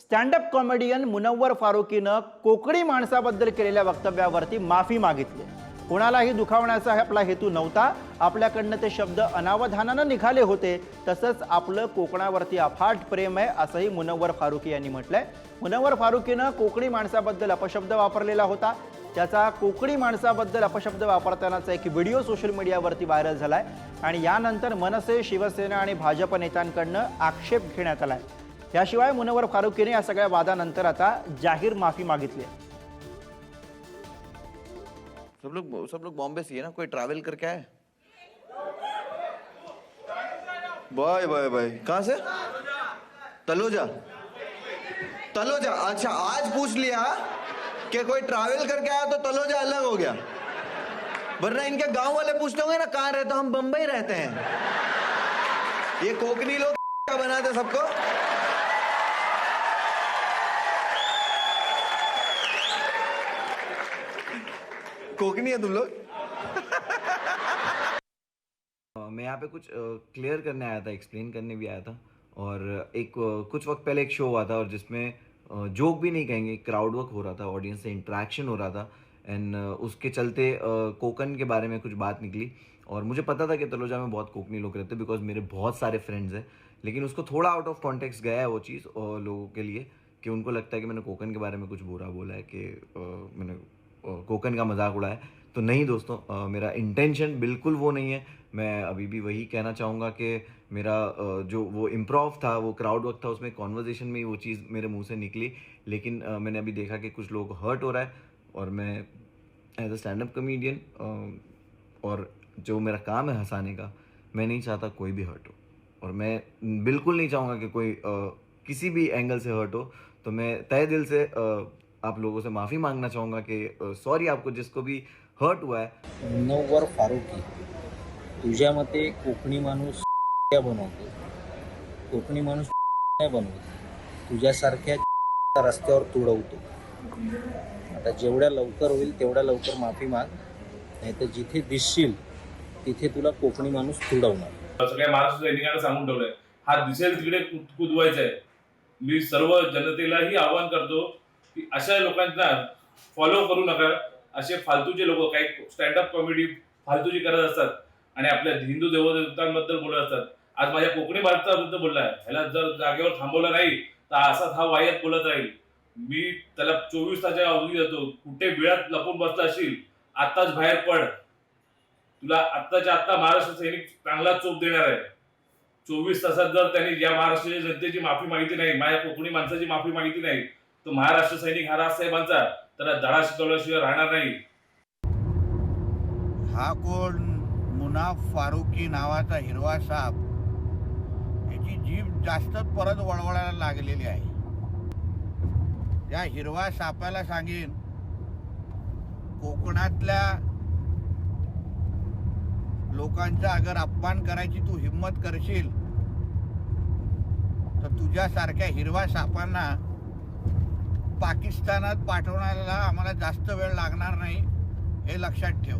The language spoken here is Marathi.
स्टँडअप कॉमेडियन मुनव्वर फारुकीनं कोकणी माणसाबद्दल केलेल्या वक्तव्यावरती माफी मागितली. कोणालाही दुखावण्याचा आपला हेतू नव्हता. आपल्याकडनं ते शब्द अनावधानानं निघाले होते. तसंच आपलं कोकणावरती अफाट प्रेम आहे असंही मुनव्वर फारुकी यांनी म्हटलंय. मुनव्वर फारुकीनं कोकणी माणसाबद्दल अपशब्द वापरलेला होता. त्याचा कोकणी माणसाबद्दल अपशब्द वापरतानाचा एक व्हिडिओ सोशल मीडियावरती व्हायरल झालाय. आणि यानंतर मनसे शिवसेना आणि भाजप नेत्यांकडनं आक्षेप घेण्यात आलाय. याशिवाय मुनवर फारुकीने या सगळ्या वादानंतर आता जाहीर माफी मागितली आहे. सब लोग सब लोग बॉम्बे से है ना? कोई ट्रैवल करके आए? बाय बाय बाय कहाँ से? तलोजा। तलोजा। अच्छा आज पूछ लिया कि कोई ट्रैवल करके आया तो तलोजा अलग हो गया। वरना इनके गांव वाले पूछते होंगे ना कहाँ रहते हो? हम बम्बई रहते हैं। ये कोकनी लोग क्या बनाते सबको? कोकनी है तुम लोग? मैं यहाँ पे कुछ क्लियर करने आया था एक्सप्लेन करने भी आया था। और एक कुछ वक्त पहले एक शो हुआ था और जिसमें जोक भी नहीं कहेंगे क्राउड वर्क हो रहा था ऑडियंस से इंट्रैक्शन हो रहा था। एंड उसके चलते कोकन के बारे में कुछ बात निकली। और मुझे पता था कि तलोजा में बहुत कोकनी लोग रहते बिकॉज़ मेरे बहुत सारे फ्रेंड्स हैं। लेकिन उसको थोड़ा आउट ऑफ़ कॉन्टेक्स्ट गया है वो चीज़ लोगों के लिए कि उनको लगता है कि मैंने कोकन के बारे में कुछ बुरा बोला है कि मैंने कोकन का मज़ाक उड़ाया। तो नहीं दोस्तों मेरा इंटेंशन बिल्कुल वो नहीं है। मैं अभी भी वही कहना चाहूँगा कि मेरा जो वो इम्प्रोव था, वो क्राउड वर्क था, उसमें कॉन्वर्जेशन में वो चीज़ मेरे मुँह से निकली। लेकिन मैंने अभी देखा कि कुछ लोगों हर्ट हो रहा है और मैं as a stand up comedian और जो मेरा काम है हंसाने का, मैं नहीं चाहता कोई भी हर्ट हो। और मैं बिल्कुल नहीं चाहूँगा कि कोई किसी भी एंगल से हर्ट हो। तो मैं तय दिल से आप लोगों से माफ़ी मांगना चाहूँगा कि सॉरी आपको जिसको भी हर्ट हुआ है। मुनव्वर फारुकी तुझ्या मते कोकणी माणूस बनवतो? कोकणी माणूस नाही बनवत. तुझ्यासारख्या रस्त्यावर तुडवतो. आता जेवढ्या लवकर होईल तेवढ्या लवकर माफी माग. नाही तर जिथे दिसशील तिथे तुला कोकणी माणूस तुडवणार. सगळ्या महाराष्ट्र सैनिकांना सांगून ठेवलंय. हा दिसेल तिकडे कुद- कुदवायचा आहे मी सर्व जनतेलाही आवाहन करतो की अशा लोकांना फॉलो करू नका. असे फालतूचे लोक काही स्टँडअप कॉमेडी फालतूची करत असतात आणि आपल्या हिंदू देवदेवतांबद्दल बोलत असतात. आज माझ्या कोकणी भारताबद्दल बोललाय ह्याला जर जागेवर थांबवलं नाही तर असाच हा वायत बोलत राहील. मी त्याला चोवीस तासाच्या अवधी जातो कुठे बिळात लपून बसला असेल आत्ताच बाहेर पड. तुला आत्ताच्या आत्ता महाराष्ट्र सैनिक चांगला चोप देणार आहे. चोवीस तासात जर त्यांनी या महाराष्ट्राच्या जनतेची माफी मागितली नाही माझ्या कोकणी माणसाची माफी मागितली नाही तो महाराष्ट्र सैनिक हा राजसाहेबांचा त्याला धडा शिकवल्याशिवाय राहणार नाही. हा कोण? मुनाफ फारुकी नावाचा हिरवा साप. याची जीभ जास्तच परत वळवळायला लागलेली आहे. या हिरवा सापाला सांगेन कोकणातल्या लोकांचा अगर अपमान करायची तू हिंमत करशील तर तुझ्यासारख्या हिरवा सापांना पाकिस्तानात पाठवण्याला आम्हाला जास्त वेळ लागणार नाही हे लक्षात ठेव.